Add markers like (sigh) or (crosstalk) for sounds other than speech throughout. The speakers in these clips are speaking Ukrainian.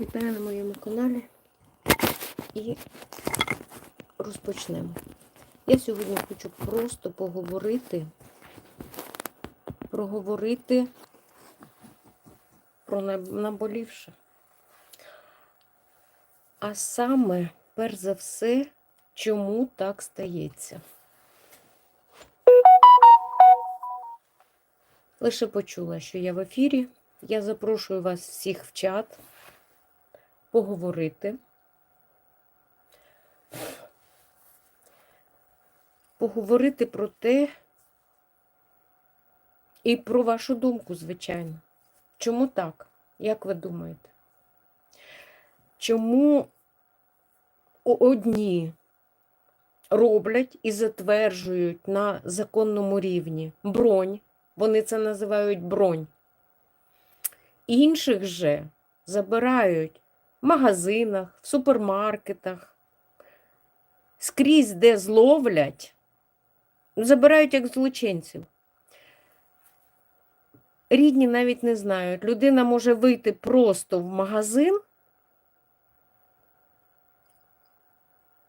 Вітаю на моєму каналі і розпочнемо. Я сьогодні хочу просто поговорити, проговорити про наб- наболівше. А саме, перш за все, чому так стається? Лише почула, що я в ефірі. Я запрошую вас всіх в чат поговорити. Поговорити про те і про вашу думку, звичайно. Чому так? Як ви думаєте? Чому одні роблять і затверджують на законному рівні бронь, вони це називають бронь. Інших же забирають магазинах, в супермаркетах, скрізь, де зловлять, забирають як злочинців. Рідні навіть не знають. Людина може вийти просто в магазин,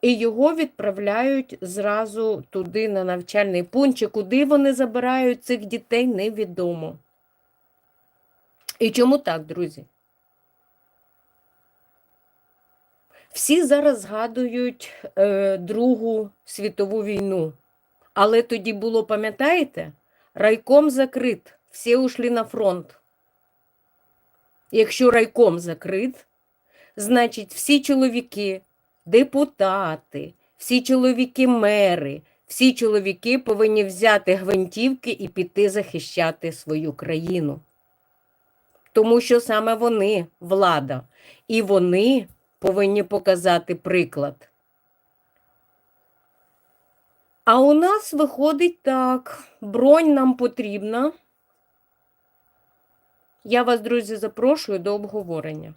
і його відправляють зразу туди, на навчальний пункт, чи куди вони забирають цих дітей, невідомо. І чому так, друзі? Всі зараз згадують е, Другу світову війну. Але тоді було, пам'ятаєте, райком закрит, всі ушли на фронт. Якщо райком закрит, значить всі чоловіки, депутати, всі чоловіки мери, всі чоловіки повинні взяти гвинтівки і піти захищати свою країну. Тому що саме вони влада, і вони повинні показати приклад. А у нас виходить так: бронь нам потрібна. Я вас, друзі, запрошую до обговорення.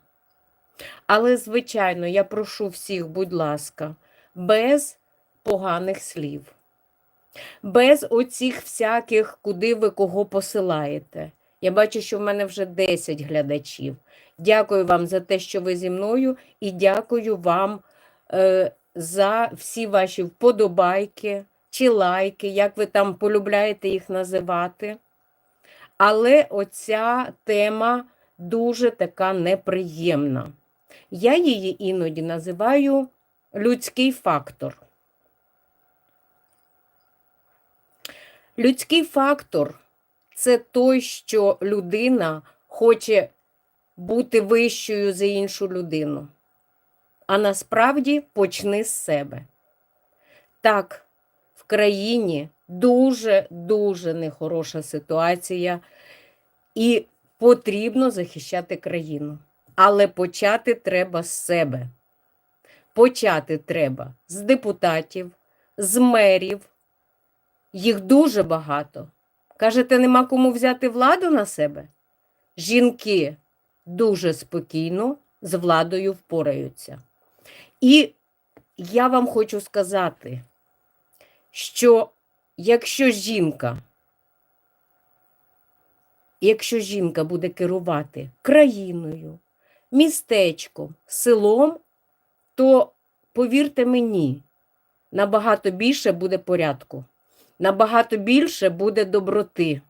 Але, звичайно, я прошу всіх, будь ласка, без поганих слів, без оцих всяких, куди ви кого посилаєте. Я бачу, що в мене вже 10 глядачів. Дякую вам за те, що ви зі мною, і дякую вам е, за всі ваші вподобайки чи лайки, як ви там полюбляєте їх називати. Але оця тема дуже така неприємна. Я її іноді називаю людський фактор. Людський фактор це той, що людина хоче бути вищою за іншу людину. А насправді почни з себе. Так, в країні дуже-дуже нехороша ситуація, і потрібно захищати країну. Але почати треба з себе. Почати треба з депутатів, з мерів. Їх дуже багато. Кажете, нема кому взяти владу на себе? Жінки дуже спокійно з владою впораються. І я вам хочу сказати, що якщо жінка, якщо жінка буде керувати країною, містечком, селом, то повірте мені, набагато більше буде порядку, набагато більше буде доброти.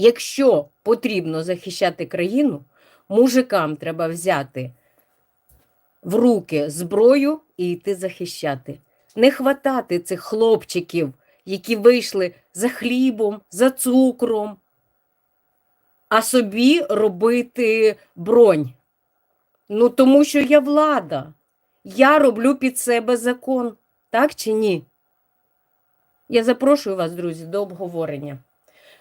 Якщо потрібно захищати країну, мужикам треба взяти в руки зброю і йти захищати. Не хватати цих хлопчиків, які вийшли за хлібом, за цукром, а собі робити бронь. Ну, тому що я влада. Я роблю під себе закон. Так чи ні? Я запрошую вас, друзі, до обговорення.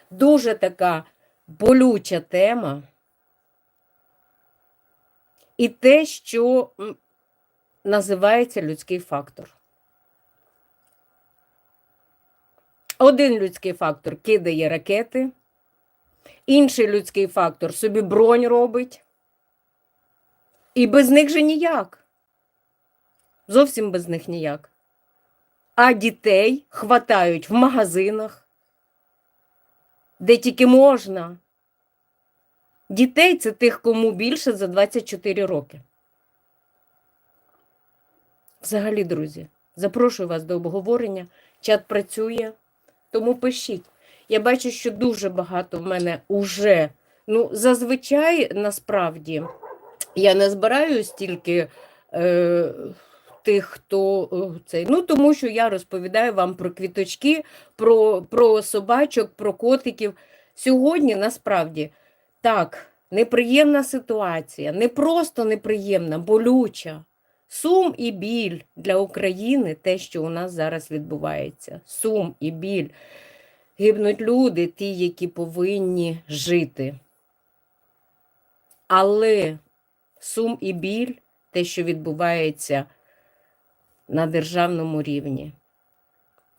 Дуже така болюча тема. І те, що називається людський фактор. Один людський фактор кидає ракети, інший людський фактор собі бронь робить. І без них же ніяк. Зовсім без них ніяк. А дітей хватають в магазинах, де тільки можна. Дітей це тих, кому більше за 24 роки. Взагалі, друзі, запрошую вас до обговорення. Чат працює, тому пишіть. Я бачу, що дуже багато в мене уже. Ну, зазвичай насправді я не збираю стільки е, тих, хто е, цей. Ну, тому що я розповідаю вам про квіточки, про, про собачок, про котиків. Сьогодні насправді так, неприємна ситуація, не просто неприємна, болюча. Сум і біль для України те, що у нас зараз відбувається. Сум і біль. Гибнуть люди, ті, які повинні жити. Але сум і біль те, що відбувається на державному рівні.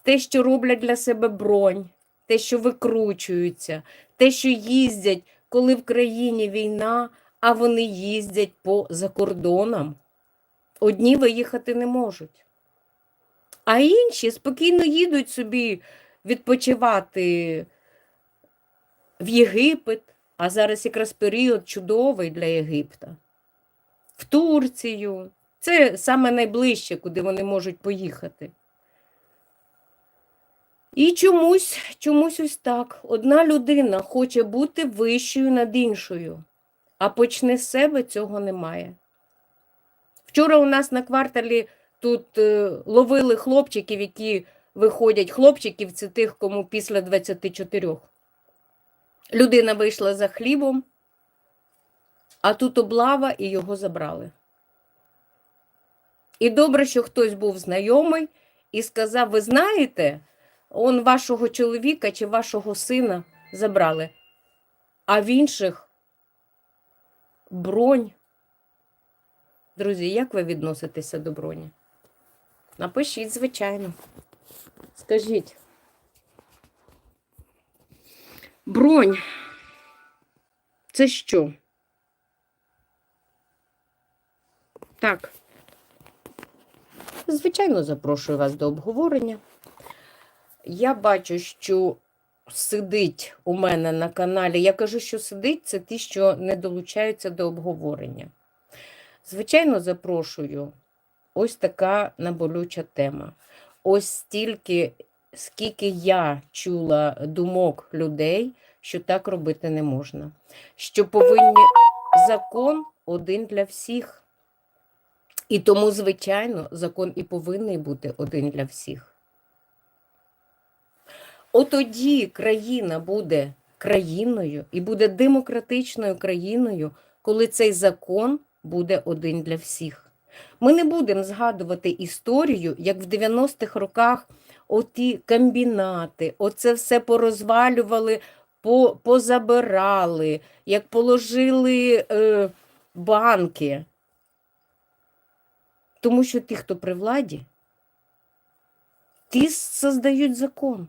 Те, що роблять для себе бронь, те, що викручуються, те, що їздять, коли в країні війна, а вони їздять по закордонам. Одні виїхати не можуть. А інші спокійно їдуть собі відпочивати в Єгипет, а зараз якраз період чудовий для Єгипта, в Турцію. Це саме найближче, куди вони можуть поїхати. І чомусь, чомусь ось так. Одна людина хоче бути вищою над іншою, а почне з себе цього немає. Вчора у нас на кварталі тут е, ловили хлопчиків, які виходять. Хлопчиків це тих, кому після 24. Людина вийшла за хлібом, а тут облава і його забрали. І добре, що хтось був знайомий і сказав: ви знаєте, он вашого чоловіка чи вашого сина забрали, а в інших бронь. Друзі, як ви відноситеся до броні? Напишіть, звичайно. Скажіть. Бронь. Це що? Так. Звичайно, запрошую вас до обговорення. Я бачу, що сидить у мене на каналі. Я кажу, що сидить, це ті, що не долучаються до обговорення. Звичайно, запрошую. Ось така наболюча тема. Ось стільки, скільки я чула думок людей, що так робити не можна. Що повинні закон один для всіх. І тому, звичайно, закон і повинен бути один для всіх. Отоді країна буде країною і буде демократичною країною, коли цей закон буде один для всіх. Ми не будемо згадувати історію, як в 90-х роках оті комбінати, оце все порозвалювали, по, позабирали, як положили е, банки. Тому що ті, хто при владі, ті создають закон.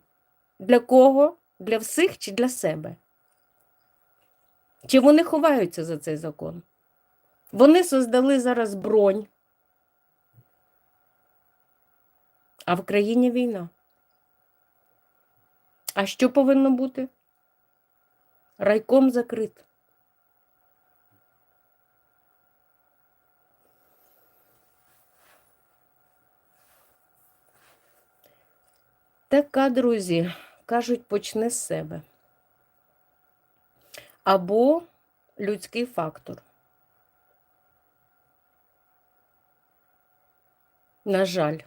Для кого? Для всіх чи для себе? Чи вони ховаються за цей закон? Вони создали зараз бронь, а в країні війна. А що повинно бути? Райком закрит. Така, друзі, кажуть, почни з себе. Або людський фактор. На жаль,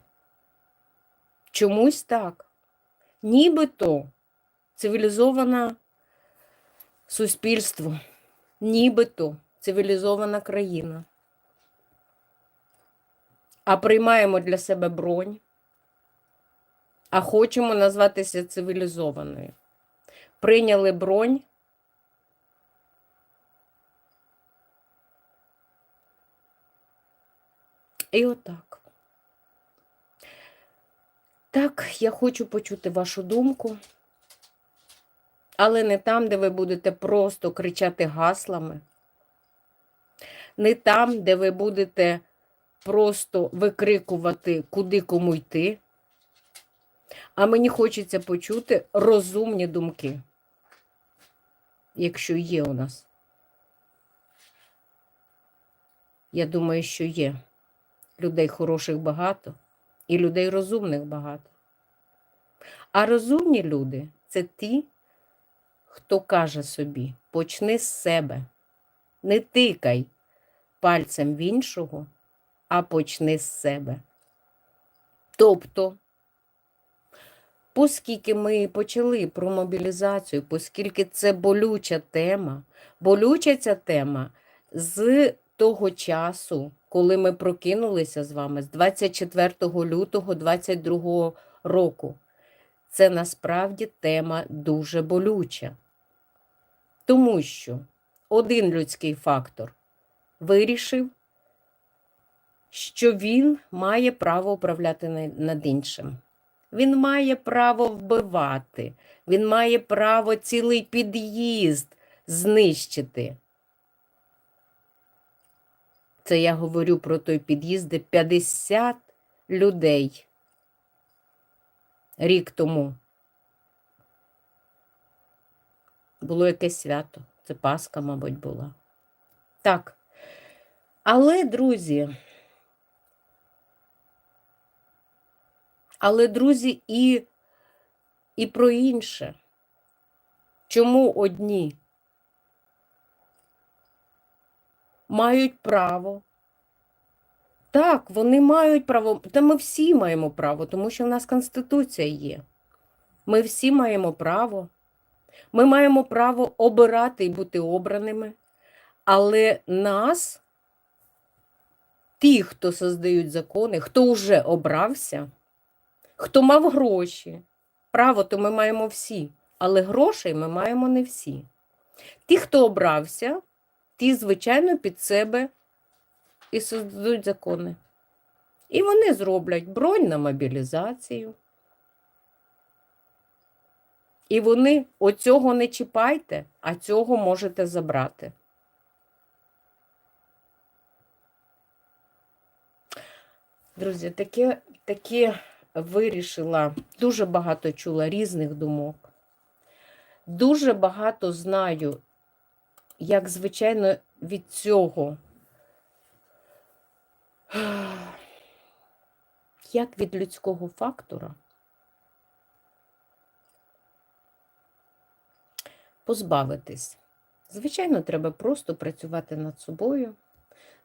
чомусь так. Нібито цивілізоване суспільство, нібито цивілізована країна. А приймаємо для себе бронь, а хочемо назватися цивілізованою. Прийняли бронь. І отак. Так, я хочу почути вашу думку, але не там, де ви будете просто кричати гаслами, не там, де ви будете просто викрикувати, куди кому йти. А мені хочеться почути розумні думки, якщо є у нас. Я думаю, що є. Людей хороших багато і людей розумних багато. А розумні люди це ті, хто каже собі, почни з себе, не тикай пальцем в іншого, а почни з себе. Тобто, оскільки ми почали про мобілізацію, оскільки це болюча тема, болюча ця тема з того часу, коли ми прокинулися з вами, з 24 лютого 22 року. Це насправді тема дуже болюча. Тому що один людський фактор вирішив, що він має право управляти над іншим. Він має право вбивати, він має право цілий під'їзд знищити. Це я говорю про той під'їзд, де 50 людей рік тому. Було якесь свято. Це Пасха, мабуть, була. Так. Але, друзі, але, друзі, і, і про інше. Чому одні мають право? Так, вони мають право, та ми всі маємо право, тому що в нас Конституція є. Ми всі маємо право. Ми маємо право обирати і бути обраними, але нас, ті, хто создають закони, хто вже обрався, хто мав гроші, право то ми маємо всі, але грошей ми маємо не всі. Ті, хто обрався, ті, звичайно, під себе і создадуть закони. І вони зроблять бронь на мобілізацію. І вони оцього не чіпайте, а цього можете забрати. Друзі, таке, таке вирішила, дуже багато чула різних думок. Дуже багато знаю, як, звичайно, від цього, (sighs) як від людського фактора. позбавитись. Звичайно, треба просто працювати над собою.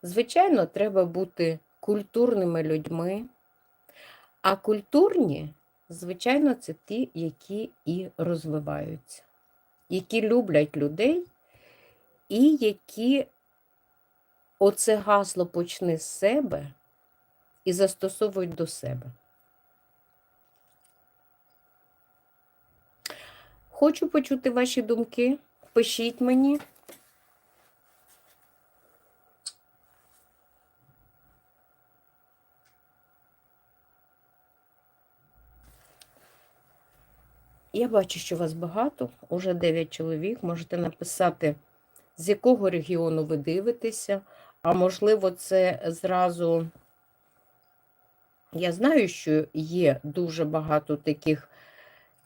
Звичайно, треба бути культурними людьми. А культурні, звичайно, це ті, які і розвиваються, які люблять людей, і які оце гасло почни з себе і застосовують до себе. Хочу почути ваші думки. Пишіть мені. Я бачу, що вас багато, уже 9 чоловік. Можете написати, з якого регіону ви дивитеся, а можливо, це зразу. Я знаю, що є дуже багато таких,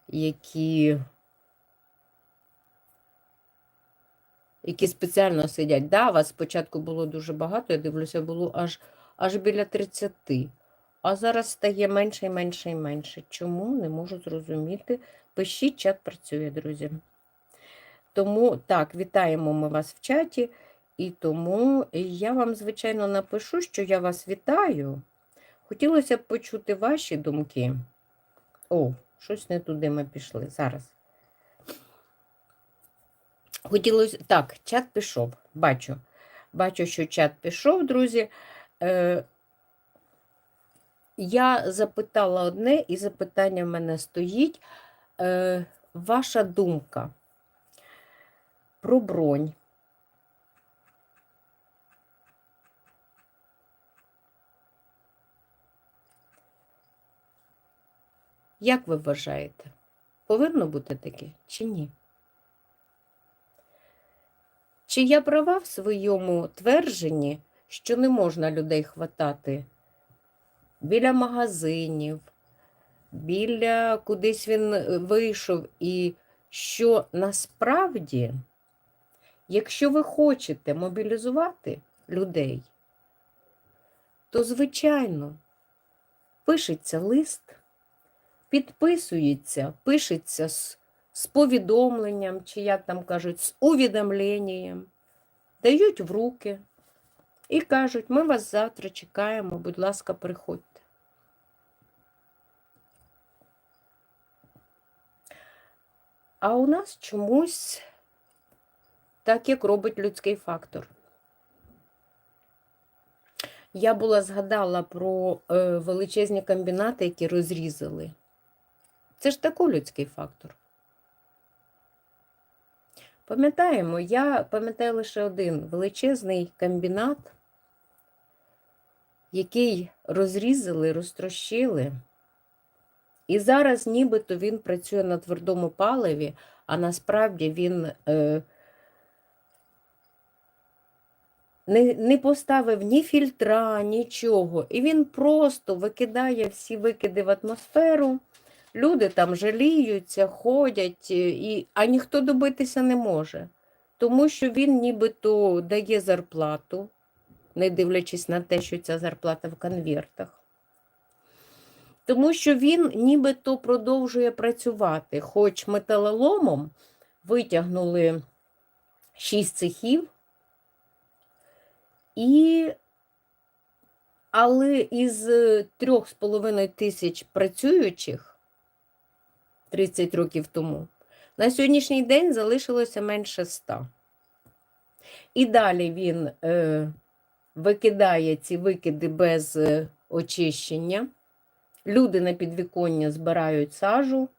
які які спеціально сидять. Да, вас спочатку було дуже багато, я дивлюся, було аж аж біля 30. А зараз стає менше і менше і менше. Чому? Не можу зрозуміти. Пишіть, чат працює, друзі. Тому, так, вітаємо ми вас в чаті. І тому я вам, звичайно, напишу, що я вас вітаю. Хотілося б почути ваші думки. О, щось не туди ми пішли. Зараз. Хотілося. Так, чат пішов. Бачу. Бачу, що чат пішов, друзі. Е, Я запитала одне, і запитання в мене стоїть. Е, Ваша думка про бронь. Як ви вважаєте, повинно бути таке чи ні? Чи я права в своєму твердженні, що не можна людей хватати біля магазинів, біля кудись він е, вийшов, і що насправді, якщо ви хочете мобілізувати людей, то, звичайно, пишеться лист, підписується, пишеться з, з повідомленням, чи як там кажуть, з увідомленням, дають в руки і кажуть, ми вас завтра чекаємо, будь ласка, приходьте. А у нас чомусь так, як робить людський фактор. Я була згадала про е, величезні комбінати, які розрізали. Це ж такий людський фактор. Пам'ятаємо, я пам'ятаю лише один величезний комбінат, який розрізали, розтрощили. І зараз нібито він працює на твердому паливі, а насправді він е, не, не поставив ні фільтра, нічого. І він просто викидає всі викиди в атмосферу. Люди там жаліються, ходять, е, і, а ніхто добитися не може. Тому що він нібито дає зарплату, не дивлячись на те, що ця зарплата в конвертах. Тому що він нібито продовжує працювати, хоч металоломом витягнули шість цехів, і... але із трьох з половиною тисяч працюючих 30 років тому, на сьогоднішній день залишилося менше ста. І далі він е, викидає ці викиди без е, очищення. Люди на підвіконня збирають сажу,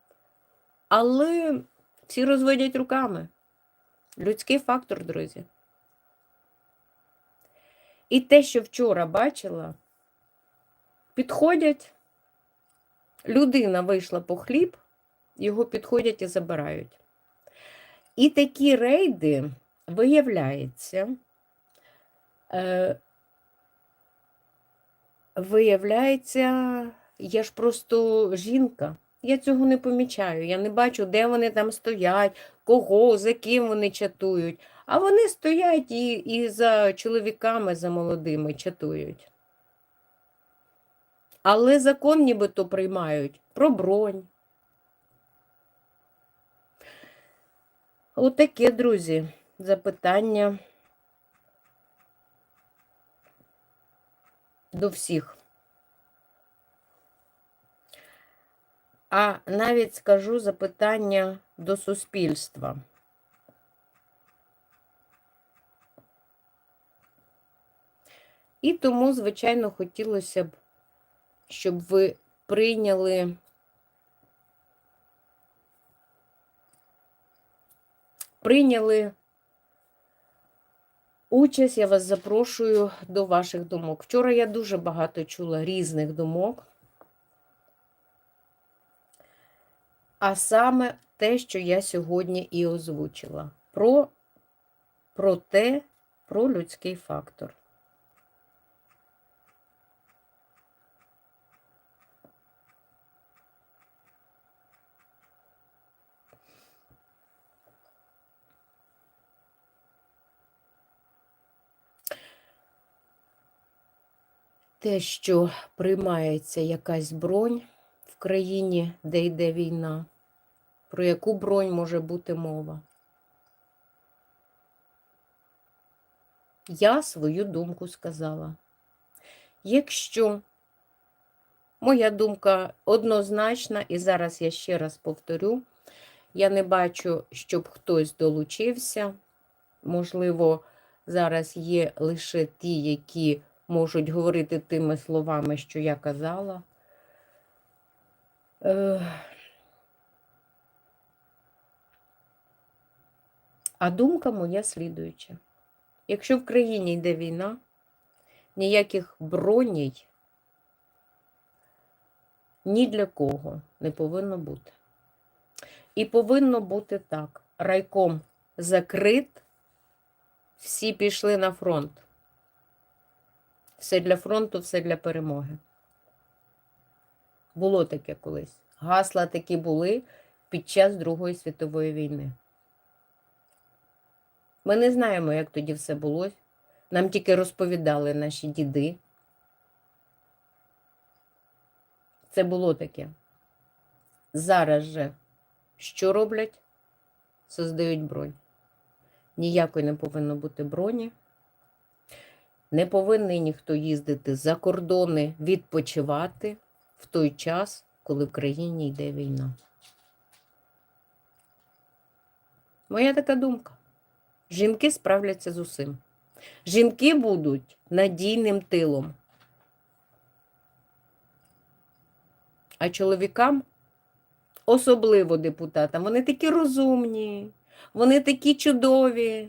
але всі розводять руками. Людський фактор, друзі. І те, що вчора бачила, підходять, людина вийшла по хліб, його підходять і забирають. І такі рейди, виявляється, е, виявляється, я ж просто жінка. Я цього не помічаю. Я не бачу, де вони там стоять, кого, за ким вони чатують. А вони стоять і, і за чоловіками, за молодими чатують. Але закон нібито приймають про бронь. Отаке, друзі, запитання до всіх. А навіть скажу запитання до суспільства. І тому, звичайно, хотілося б, щоб ви прийняли прийняли участь, я вас запрошую до ваших думок. Вчора я дуже багато чула різних думок. А саме те, що я сьогодні і озвучила, про, про те, про людський фактор. Те, що приймається якась бронь в країні, де йде війна, про яку бронь може бути мова? Я свою думку сказала. Якщо моя думка однозначна, і зараз я ще раз повторю, я не бачу, щоб хтось долучився. Можливо, зараз є лише ті, які можуть говорити тими словами, що я казала. А думка моя слідуюча. Якщо в країні йде війна, ніяких броній ні для кого не повинно бути. І повинно бути так. Райком закрит, всі пішли на фронт. Все для фронту, все для перемоги. Було таке колись. Гасла такі були під час Другої світової війни. Ми не знаємо, як тоді все було. Нам тільки розповідали наші діди. Це було таке. Зараз же що роблять? Создають бронь. Ніякої не повинно бути броні. Не повинен ніхто їздити за кордони відпочивати в той час, коли в країні йде війна. Моя така думка. Жінки справляться з усім. Жінки будуть надійним тилом. А чоловікам, особливо депутатам, вони такі розумні, вони такі чудові.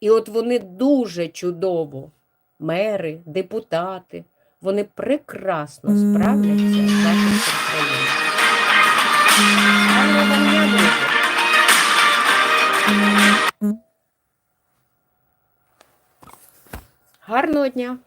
І от вони дуже чудово, мери, депутати, вони прекрасно справляться з захистом країни. Гарного дня!